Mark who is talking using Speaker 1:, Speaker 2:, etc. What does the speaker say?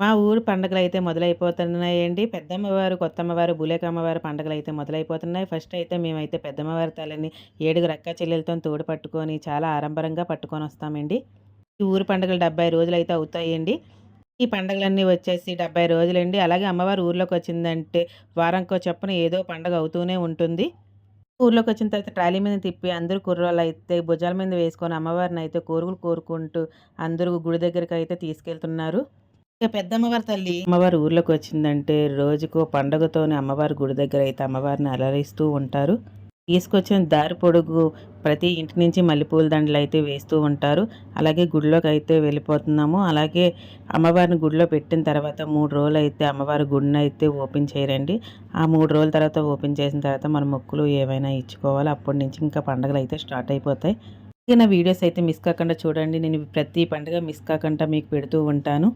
Speaker 1: మా ఊరు పండుగలు అయితే మొదలైపోతున్నాయండి పెద్దమ్మవారు కొత్తమ్మవారు బులేకమ్మవారు పండుగలు అయితే మొదలైపోతున్నాయి. ఫస్ట్ అయితే మేమైతే పెద్దమ్మవారి తల్లిని ఏడుగురు అక్క చెల్లెలతో తోడు పట్టుకొని చాలా ఆడంబరంగా పట్టుకొని వస్తామండి. ఈ ఊరు పండుగలు డెబ్బై రోజులు అయితే అవుతాయండి. ఈ పండుగలన్నీ వచ్చేసి డెబ్బై రోజులండి. అలాగే అమ్మవారు ఊర్లోకి వచ్చిందంటే వారంకో చొప్పున ఏదో పండుగ అవుతూనే ఉంటుంది. ఊర్లోకి వచ్చిన తర్వాత ట్రాలీ మీద తిప్పి అందరూ కుర్రోళ్ళు అయితే భుజాల మీద వేసుకొని అమ్మవారిని అయితే కోరుకులు కోరుకుంటూ అందరూ గుడి దగ్గరికి అయితే తీసుకెళ్తున్నారు. పెద్ద పెద్దమ్మవారి తల్లి. అమ్మవారు ఊర్లోకి వచ్చిందంటే రోజుకో పండగతోనే అమ్మవారి గుడి దగ్గర అయితే అమ్మవారిని అలరిస్తూ ఉంటారు. తీసుకొచ్చిన దారి పొడుగు ప్రతి ఇంటి నుంచి మల్లెపూల దండలు అయితే వేస్తూ ఉంటారు. అలాగే గుడిలోకి అయితే వెళ్ళిపోతున్నాము. అలాగే అమ్మవారిని గుడిలో పెట్టిన తర్వాత మూడు రోజులు అయితే అమ్మవారి గుడిని అయితే ఓపెన్ చేయరండి. ఆ మూడు రోజుల తర్వాత ఓపెన్ చేసిన తర్వాత మన మొక్కులు ఏవైనా ఇచ్చుకోవాలి. అప్పటి నుంచి ఇంకా పండుగలు అయితే స్టార్ట్ అయిపోతాయి. ఇక నా వీడియోస్ అయితే మిస్ కాకుండా చూడండి. నేను ప్రతి పండుగ మిస్ కాకుండా మీకు పెడుతూ ఉంటాను.